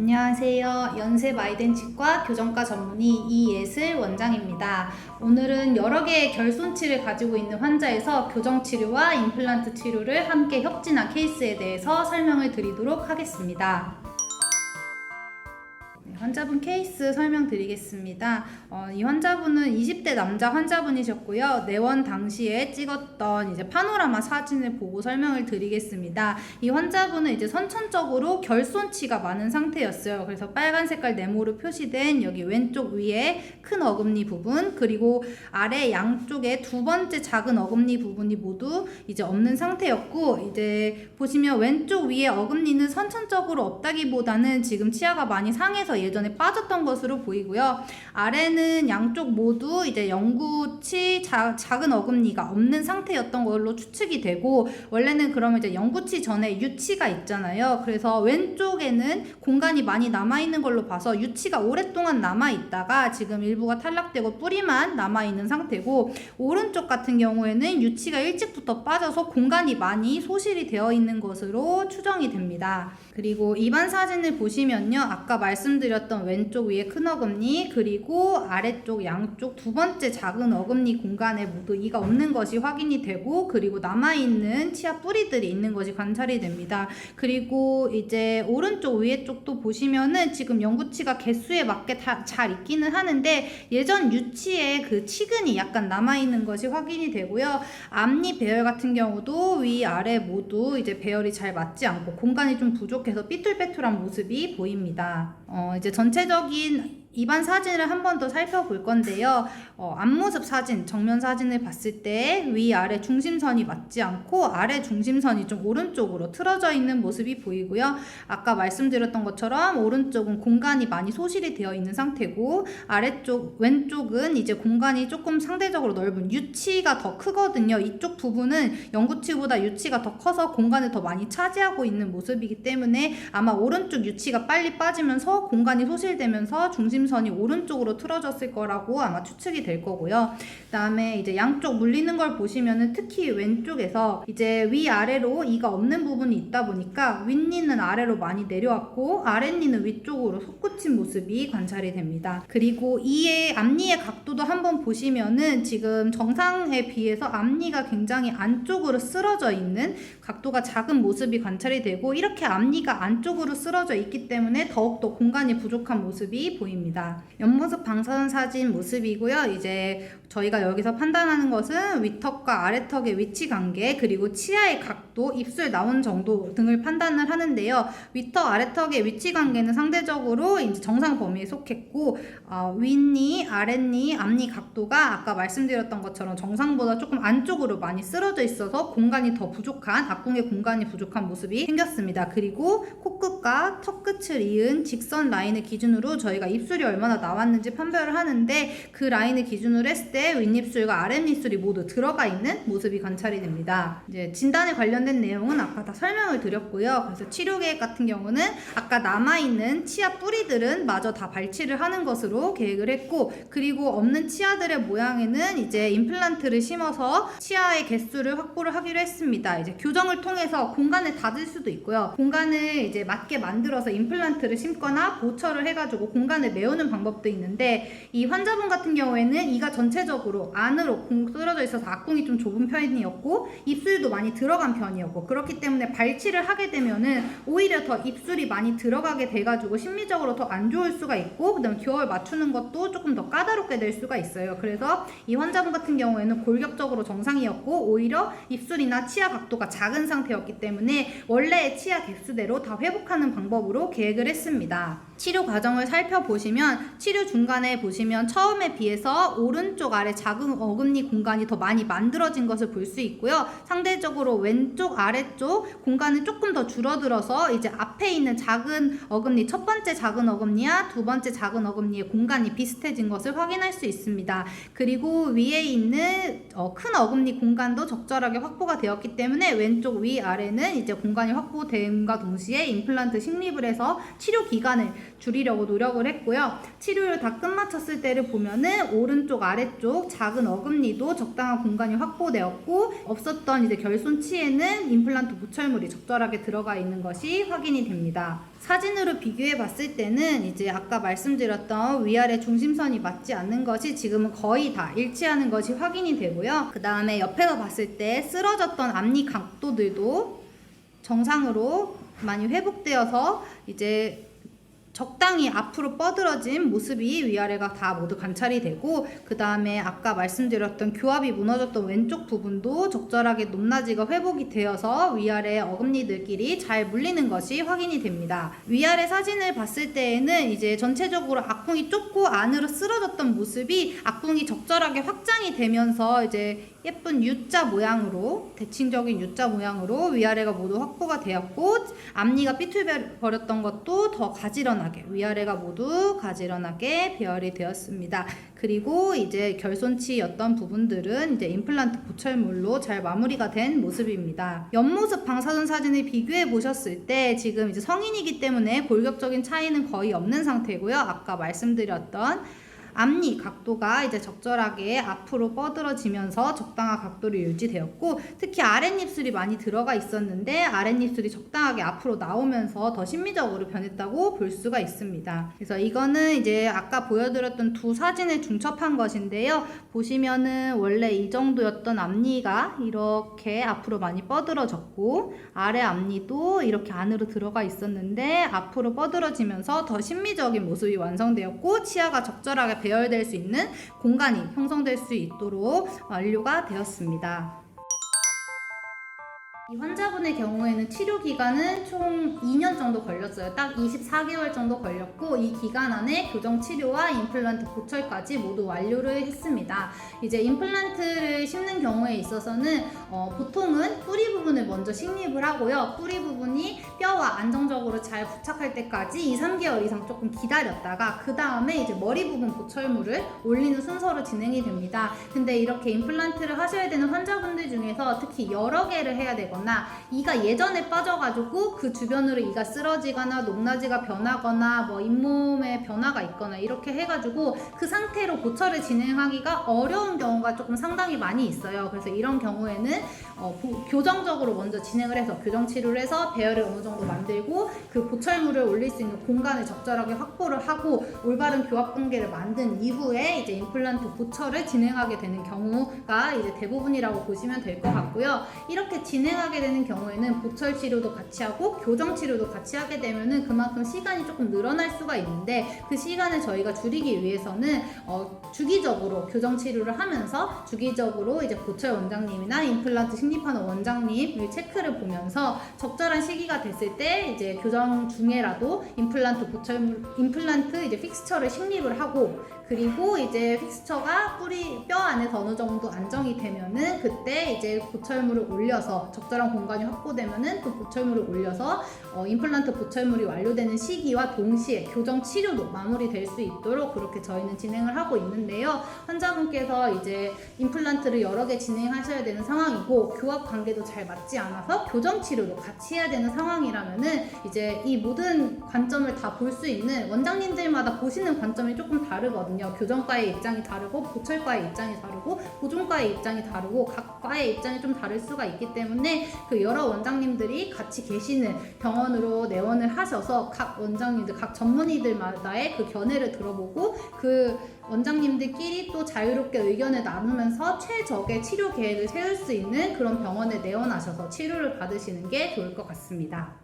안녕하세요. 연세 마이덴치과 교정과 전문의 이예슬 원장입니다. 오늘은 여러 개의 결손치를 가지고 있는 환자에서 교정 치료와 임플란트 치료를 함께 협진한 케이스에 대해서 설명을 드리도록 하겠습니다. 네, 환자분 케이스 설명드리겠습니다. 어, 이 환자분은 20대 남자 환자분이셨고요. 내원 당시에 찍었던 이제 파노라마 사진을 보고 설명을 드리겠습니다. 이 환자분은 이제 선천적으로 결손치가 많은 상태였어요. 그래서 빨간 색깔 네모로 표시된 여기 왼쪽 위에 큰 어금니 부분 그리고 아래 양쪽에 두 번째 작은 어금니 부분이 모두 이제 없는 상태였고 이제 보시면 왼쪽 위에 어금니는 선천적으로 없다기보다는 지금 치아가 많이 상해서 예전에 빠졌던 것으로 보이고요. 아래는 양쪽 모두 이제 영구치 자, 작은 어금니가 없는 상태였던 걸로 추측이 되고 원래는 그러면 이제 영구치 전에 유치가 있잖아요. 그래서 왼쪽에는 공간이 많이 남아 있는 걸로 봐서 유치가 오랫동안 남아 있다가 지금 일부가 탈락되고 뿌리만 남아 있는 상태고 오른쪽 같은 경우에는 유치가 일찍부터 빠져서 공간이 많이 소실이 되어 있는 것으로 추정이 됩니다. 그리고 입안 사진을 보시면요. 아까 말씀드렸 던 왼쪽 위에 큰 어금니 그리고 아래쪽 양쪽 두 번째 작은 어금니 공간에 모두 이가 없는 것이 확인이 되고 그리고 남아있는 치아 뿌리들이 있는 것이 관찰이 됩니다. 그리고 이제 오른쪽 위에 쪽도 보시면은 지금 영구치가 개수에 맞게 다 잘 있기는 하는데 예전 유치의 그 치근이 약간 남아있는 것이 확인이 되고요. 앞니 배열 같은 경우도 위 아래 모두 이제 배열이 잘 맞지 않고 공간이 좀 부족해서 삐뚤빼뚤한 모습이 보입니다. 어, 이제 전체적인 입안 사진을 한 번 더 살펴볼 건데요. 어, 앞모습 사진, 정면 사진을 봤을 때 위아래 중심선이 맞지 않고 아래 중심선이 좀 오른쪽으로 틀어져 있는 모습이 보이고요. 아까 말씀드렸던 것처럼 오른쪽은 공간이 많이 소실이 되어 있는 상태고 아래쪽 왼쪽은 이제 공간이 조금 상대적으로 넓은 유치가 더 크거든요. 이쪽 부분은 영구치보다 유치가 더 커서 공간을 더 많이 차지하고 있는 모습이기 때문에 아마 오른쪽 유치가 빨리 빠지면서 공간이 소실되면서 중심 선이 오른쪽으로 틀어졌을 거라고 아마 추측이 될 거고요. 그다음에 이제 양쪽 물리는 걸 보시면은 특히 왼쪽에서 이제 위 아래로 이가 없는 부분이 있다 보니까 윗니는 아래로 많이 내려왔고 아랫니는 위쪽으로 솟구친 모습이 관찰이 됩니다. 그리고 이의 앞니의 각도도 한번 보시면은 지금 정상에 비해서 앞니가 굉장히 안쪽으로 쓰러져 있는 각도가 작은 모습이 관찰이 되고 이렇게 앞니가 안쪽으로 쓰러져 있기 때문에 더욱더 공간이 부족한 모습이 보입니다. 옆모습 방사선 사진 모습이고요. 이제 저희가 여기서 판단하는 것은 위턱과 아래턱의 위치 관계 그리고 치아의 각도, 입술 나온 정도 등을 판단을 하는데요. 위턱, 아래턱의 위치 관계는 상대적으로 이제 정상 범위에 속했고 어, 윗니, 아랫니, 앞니 각도가 아까 말씀드렸던 것처럼 정상보다 조금 안쪽으로 많이 쓰러져 있어서 공간이 더 부족한 앞궁의 공간이 부족한 모습이 생겼습니다. 그리고 코끝과 턱 끝을 이은 직선 라인을 기준으로 저희가 입술 이 얼마나 나왔는지 판별을 하는데 그 라인을 기준으로 했을 때 윗입술과 아랫입술이 모두 들어가 있는 모습이 관찰이 됩니다. 이제 진단에 관련된 내용은 아까 다 설명을 드렸고요. 그래서 치료 계획 같은 경우는 아까 남아 있는 치아 뿌리들은 마저 다 발치를 하는 것으로 계획을 했고 그리고 없는 치아들의 모양에는 이제 임플란트를 심어서 치아의 개수를 확보를 하기로 했습니다. 이제 교정을 통해서 공간을 닫을 수도 있고요. 공간을 이제 맞게 만들어서 임플란트를 심거나 보철을 해가지고 공간을 메 우는 방법도 있는데 이 환자분 같은 경우에는 이가 전체적으로 안으로 공 쓰러져 있어서 앞궁이 좀 좁은 편이었고 입술도 많이 들어간 편이었고 그렇기 때문에 발치를 하게 되면은 오히려 더 입술이 많이 들어가게 돼가지고 심리적으로 더 안 좋을 수가 있고 그다음에 교월 맞추는 것도 조금 더 까다롭게 될 수가 있어요. 그래서 이 환자분 같은 경우에는 골격적으로 정상이었고 오히려 입술이나 치아 각도가 작은 상태였기 때문에 원래의 치아 개수대로 다 회복하는 방법으로 계획을 했습니다. 치료 과정을 살펴보시면 치료 중간에 보시면 처음에 비해서 오른쪽 아래 작은 어금니 공간이 더 많이 만들어진 것을 볼 수 있고요. 상대적으로 왼쪽 아래쪽 공간은 조금 더 줄어들어서 이제 앞에 있는 작은 어금니 첫 번째 작은 어금니와 두 번째 작은 어금니의 공간이 비슷해진 것을 확인할 수 있습니다. 그리고 위에 있는 어, 큰 어금니 공간도 적절하게 확보가 되었기 때문에 왼쪽 위 아래는 이제 공간이 확보됨과 동시에 임플란트 식립을 해서 치료 기간을 줄이려고 노력을 했고요. 치료를 다 끝마쳤을 때를 보면은 오른쪽 아래쪽 작은 어금니도 적당한 공간이 확보되었고 없었던 이제 결손치에는 임플란트 보철물이 적절하게 들어가 있는 것이 확인이 됩니다. 사진으로 비교해 봤을 때는 이제 아까 말씀드렸던 위아래 중심선이 맞지 않는 것이 지금은 거의 다 일치하는 것이 확인이 되고요. 그 다음에 옆에서 봤을 때 쓰러졌던 앞니 각도들도 정상으로 많이 회복되어서 이제 적당히 앞으로 뻗어진 모습이 위아래가 다 모두 관찰이 되고 그 다음에 아까 말씀드렸던 교합이 무너졌던 왼쪽 부분도 적절하게 높낮이가 회복이 되어서 위아래 어금니들끼리 잘 물리는 것이 확인이 됩니다. 위아래 사진을 봤을 때에는 이제 전체적으로 악궁이 좁고 안으로 쓰러졌던 모습이 악궁이 적절하게 확장이 되면서 이제 예쁜 U자 모양으로 대칭적인 U자 모양으로 위아래가 모두 확보가 되었고 앞니가 삐뚤버렸던 것도 더 가지런하게 위아래가 모두 가지런하게 배열이 되었습니다. 그리고 이제 결손치였던 부분들은 이제 임플란트 보철물로 잘 마무리가 된 모습입니다. 옆모습 방사선 사진을 비교해 보셨을 때 지금 이제 성인이기 때문에 골격적인 차이는 거의 없는 상태고요. 아까 말씀드렸던 앞니 각도가 이제 적절하게 앞으로 뻗어지면서 적당한 각도로 유지되었고 특히 아랫입술이 많이 들어가 있었는데 아랫입술이 적당하게 앞으로 나오면서 더 심미적으로 변했다고 볼 수가 있습니다. 그래서 이거는 이제 아까 보여드렸던 두 사진을 중첩한 것인데요. 보시면은 원래 이 정도였던 앞니가 이렇게 앞으로 많이 뻗어졌고 아래 앞니도 이렇게 안으로 들어가 있었는데 앞으로 뻗어지면서 더 심미적인 모습이 완성되었고 치아가 적절하게 배열될 수 있는 공간이 형성될 수 있도록 완료가 되었습니다. 이 환자분의 경우에는 치료 기간은 총 2년 정도 걸렸어요. 딱 24개월 정도 걸렸고 이 기간 안에 교정 치료와 임플란트 보철까지 모두 완료를 했습니다. 이제 임플란트를 심는 경우에 있어서는 어, 보통은 뿌리 부분을 먼저 식립을 하고요. 뿌리 부분이 뼈와 안정적으로 잘 부착할 때까지 2, 3개월 이상 조금 기다렸다가 그 다음에 이제 머리 부분 보철물을 올리는 순서로 진행이 됩니다. 근데 이렇게 임플란트를 하셔야 되는 환자분들 중에서 특히 여러 개를 해야 되거나 이가 예전에 빠져가지고 그 주변으로 이가 쓰러지거나 높낮이가 변하거나 뭐 잇몸에 변화가 있거나 이렇게 해가지고 그 상태로 보철을 진행하기가 어려운 경우가 조금 상당히 많이 있어요. 그래서 이런 경우에는 어, 보- 교정적으로 먼저 진행을 해서 교정 치료를 해서 배열을 어느 정도 만들고 그 보철물을 올릴 수 있는 공간을 적절하게 확보를 하고 올바른 교합 관계를 만든 이후에 이제 임플란트 보철을 진행하게 되는 경우가 이제 대부분이라고 보시면 될 것 같고요. 이렇게 진행하 게 되는 경우에는 보철 치료도 같이 하고 교정 치료도 같이 하게 되면은 그만큼 시간이 조금 늘어날 수가 있는데 그 시간을 저희가 줄이기 위해서는 어, 주기적으로 교정 치료를 하면서 주기적으로 이제 보철 원장님이나 임플란트 식립하는 원장님의 체크를 보면서 적절한 시기가 됐을 때 이제 교정 중에라도 임플란트 보철물 임플란트 이제 픽스처를 식립을 하고 그리고 이제 픽스처가 뿌리 뼈 안에서 어느 정도 안정이 되면은 그때 이제 보철물을 올려서 적절 한 공간이 확보되면은 또 보철물을 올려서 어, 임플란트 보철물이 완료되는 시기와 동시에 교정 치료도 마무리될 수 있도록 그렇게 저희는 진행을 하고 있는데요. 환자분께서 이제 임플란트를 여러 개 진행하셔야 되는 상황이고 교합 관계도 잘 맞지 않아서 교정 치료도 같이 해야 되는 상황이라면은 이제 이 모든 관점을 다 볼 수 있는 원장님들마다 보시는 관점이 조금 다르거든요. 교정과의 입장이 다르고 보철과의 입장이 다르고 보존과의 입장이 다르고 각 과의 입장이 좀 다를 수가 있기 때문에 그 여러 원장님들이 같이 계시는 병원으로 내원을 하셔서 각 원장님들, 각 전문의들마다의 그 견해를 들어보고 그 원장님들끼리 또 자유롭게 의견을 나누면서 최적의 치료 계획을 세울 수 있는 그런 병원에 내원하셔서 치료를 받으시는 게 좋을 것 같습니다.